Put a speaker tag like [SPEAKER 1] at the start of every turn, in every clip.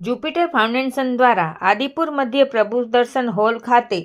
[SPEAKER 1] Jupiter foundation દ્વારા આદિપુર મધ્ય પ્રભુ દર્શન હોલ ખાતે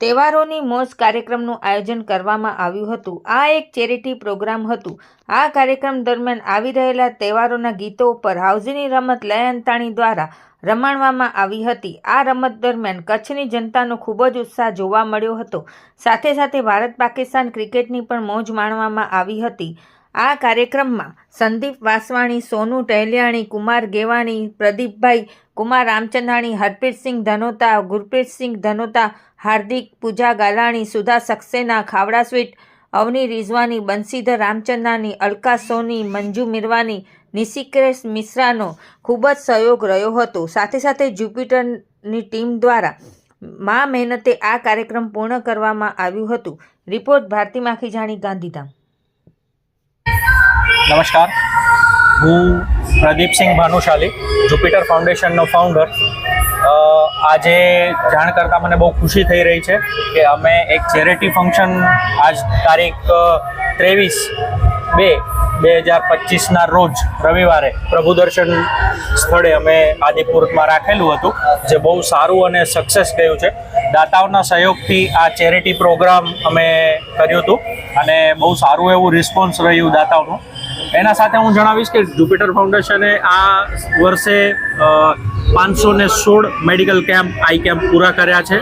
[SPEAKER 1] તહેવારોની મોજ કાર્યક્રમનું આયોજન કરવામાં આવ્યું હતું. આ એક ચેરિટી પ્રોગ્રામ હતું. આ કાર્યક્રમ દરમિયાન આવી રહેલા તહેવારોના ગીતો ઉપર હાઉઝીની રમત લયંતાણી દ્વારા રમાડવામાં આવી હતી. આ રમત દરમિયાન કચ્છની જનતાનો ખૂબ જ ઉત્સાહ જોવા મળ્યો હતો. સાથે સાથે ભારત પાકિસ્તાન ક્રિકેટની પણ મોજ માણવામાં આવી હતી. આ કાર્યક્રમમાં સંદીપ વાસવાણી, સોનુ ટહેલિયાણી કુમાર ગેવાણી, પ્રદીપભાઈ કુમાર રામચંદ્રાણી હરપ્રીતસિંહ ધનોતા, ગુરપ્રીતસિંહ ધનોતા, હાર્દિક પૂજા ગાલાણી, સુધા સક્સેના, ખાવડા સ્વીટ, અવની રિઝવાની બંસીધર રામચંદ્રાની અલકા સોની, મંજુ મિરવાની નિશિક્રેશ મિશ્રાનો ખૂબ જ સહયોગ રહ્યો હતો. સાથે સાથે જુપિટરની ટીમ દ્વારા મા મહેનતે આ કાર્યક્રમ પૂર્ણ કરવામાં આવ્યું હતું. રિપોર્ટ ભારતી માખીજાણી ગાંધીધામ.
[SPEAKER 2] નમસ્કાર. હું પ્રદીપસિંહ ભાનુશાલી જુપિટર ફાઉન્ડેશનનો ફાઉન્ડર આજે જાણ કરતાં મને બહુ ખુશી થઈ રહી છે કે અમે એક ચેરિટી ફંક્શન આજ તારીખ ત્રેવીસ બે બે હજાર પચીસના રોજ રવિવારે પ્રભુ દર્શન સ્થળે અમે આદિપુરમાં રાખેલું હતું, જે બહુ સારું અને સક્સેસ ગયું છે. દાતાઓના સહયોગથી આ ચેરિટી પ્રોગ્રામ અમે કર્યું હતું અને બહુ સારું એવું રિસ્પોન્સ રહ્યું દાતાઓનું. એના સાથે હું જણાવીશ કે જુપિટર ફાઉન્ડેશને આ વર્ષે પાંચસો ને સોળ મેડિકલ કેમ્પ આઈ કેમ્પ પૂરા કર્યા છે.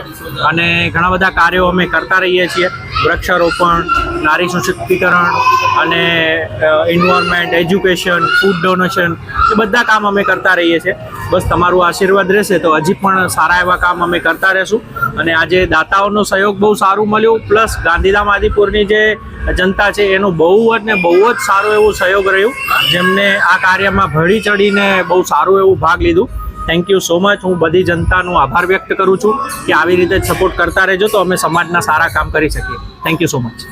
[SPEAKER 2] અને ઘણા બધા કાર્યો અમે કરતા રહીએ છીએ. વૃક્ષારોપણ નારી સશક્તિકરણ અને એન્વાયરમેન્ટ એજ્યુકેશન ફૂડ ડોનેશન એ બધા કામ અમે કરતા રહીએ છીએ. બસ તમારું આશીર્વાદ રહેશે તો હજી પણ સારા એવા કામ અમે કરતા રહેશું. અને આજે દાતાઓનો સહયોગ બહુ સારું મળ્યું, પ્લસ ગાંધીધામ આદિપુરની જે જનતા છે એનું બહુ જ ને બહુ જ સારું એવું સહયોગ રહ્યું, જેમને આ કાર્યમાં ભળી ચડીને બહુ સારું એવું ભાગ લીધું. થેન્ક યુ સો મચ હું બધી જનતાનો આભાર વ્યક્ત કરું છું કે આવી રીતે સપોર્ટ કરતા રહેજો તો અમે સમાજના સારા કામ કરી શકીએ. Thank you so much